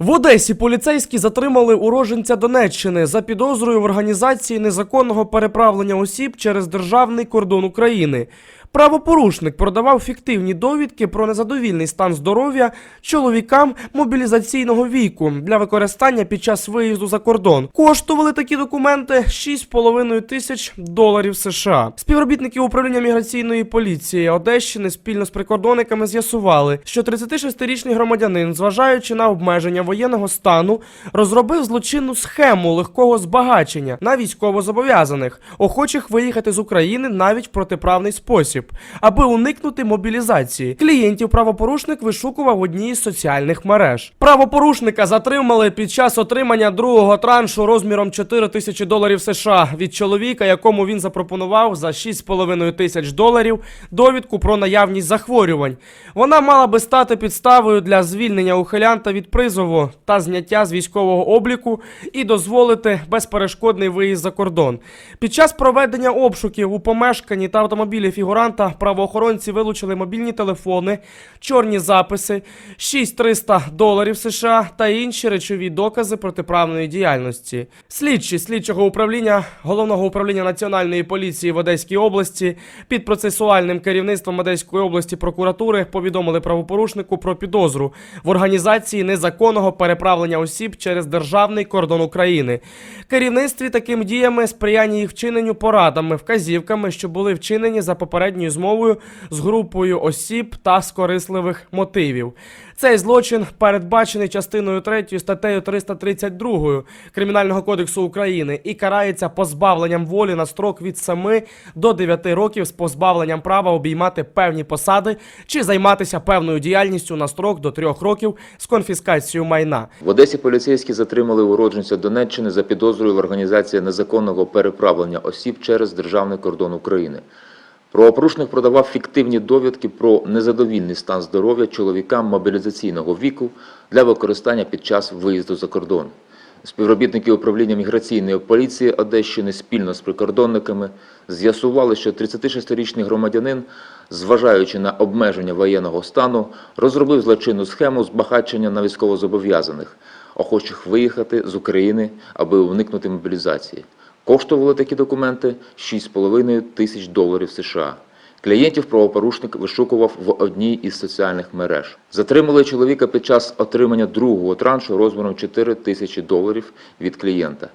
В Одесі поліцейські затримали уроженця Донеччини за підозрою в організації незаконного переправлення осіб через державний кордон України. Правопорушник продавав фіктивні довідки про незадовільний стан здоров'я чоловікам мобілізаційного віку для використання під час виїзду за кордон. Коштували такі документи 6,5 тисяч доларів США. Співробітники управління міграційної поліції Одещини спільно з прикордонниками з'ясували, що 36-річний громадянин, зважаючи на обмеження воєнного стану, розробив злочинну схему легкого збагачення на військовозобов'язаних, охочих виїхати з України навіть в протиправний спосіб, аби уникнути мобілізації. Клієнтів правопорушник вишукував одній із соціальних мереж. Правопорушника затримали під час отримання другого траншу розміром 4 тисячі доларів США від чоловіка, якому він запропонував за 6,5 тисяч доларів довідку про наявність захворювань. Вона мала би стати підставою для звільнення ухилянта від призову та зняття з військового обліку і дозволити безперешкодний виїзд за кордон. Під час проведення обшуків у помешканні та автомобілі фігуранта правоохоронці вилучили мобільні телефони, чорні записи, 6300 доларів США та інші речові докази протиправної діяльності. Слідчі слідчого управління головного управління національної поліції в Одеській області під процесуальним керівництвом Одеської області прокуратури повідомили правопорушнику про підозру в організації незаконного переправлення осіб через державний кордон України. Керівництві таким діями сприяння їх вчиненню порадами, вказівками, що були вчинені за попередньою змовою з групою осіб та з корисливих мотивів. Цей злочин передбачений частиною 3 статтею 332 Кримінального кодексу України і карається позбавленням волі на строк від 7 до 9 років з позбавленням права обіймати певні посади чи займатися певною діяльністю на строк до 3 років з конфіскацією майна. В Одесі поліцейські затримали уродженця Донеччини за підозрою в організації незаконного переправлення осіб через державний кордон України. Правопорушник продавав фіктивні довідки про незадовільний стан здоров'я чоловікам мобілізаційного віку для використання під час виїзду за кордон. Співробітники управління міграційної поліції Одещини спільно з прикордонниками з'ясували, що 36-річний громадянин, зважаючи на обмеження воєнного стану, розробив злочинну схему збагачення на військовозобов'язаних, охочих виїхати з України, аби уникнути мобілізації. Коштували такі документи 6,5 тисяч доларів США. Клієнтів правопорушник вишукував в одній із соціальних мереж. Затримали чоловіка під час отримання другого траншу розміром 4 тисячі доларів від клієнта.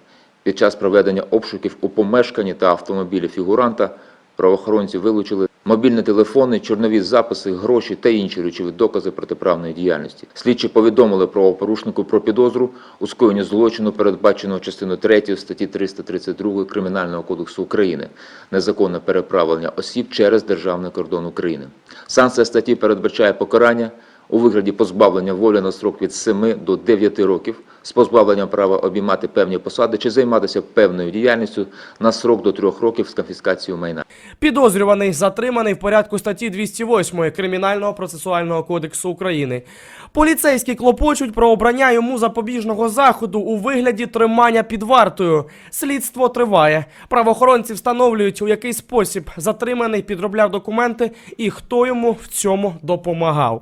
Під час проведення обшуків у помешканні та автомобілі фігуранта правоохоронці вилучили мобільні телефони, чорнові записи, гроші та інші речові докази протиправної діяльності. Слідчі повідомили правопорушнику про підозру у скоєнні злочину, передбаченого частиною 3 статті 332 Кримінального кодексу України незаконне переправлення осіб через державний кордон України. Санкція статті передбачає покарання у вигляді позбавлення волі на строк від 7 до 9 років з позбавленням права обіймати певні посади чи займатися певною діяльністю на срок до 3 років з конфіскацією майна. Підозрюваний затриманий в порядку статті 208 Кримінального процесуального кодексу України. Поліцейські клопочуть про обрання йому запобіжного заходу у вигляді тримання під вартою. Слідство триває. Правоохоронці встановлюють, у який спосіб затриманий підробляв документи і хто йому в цьому допомагав.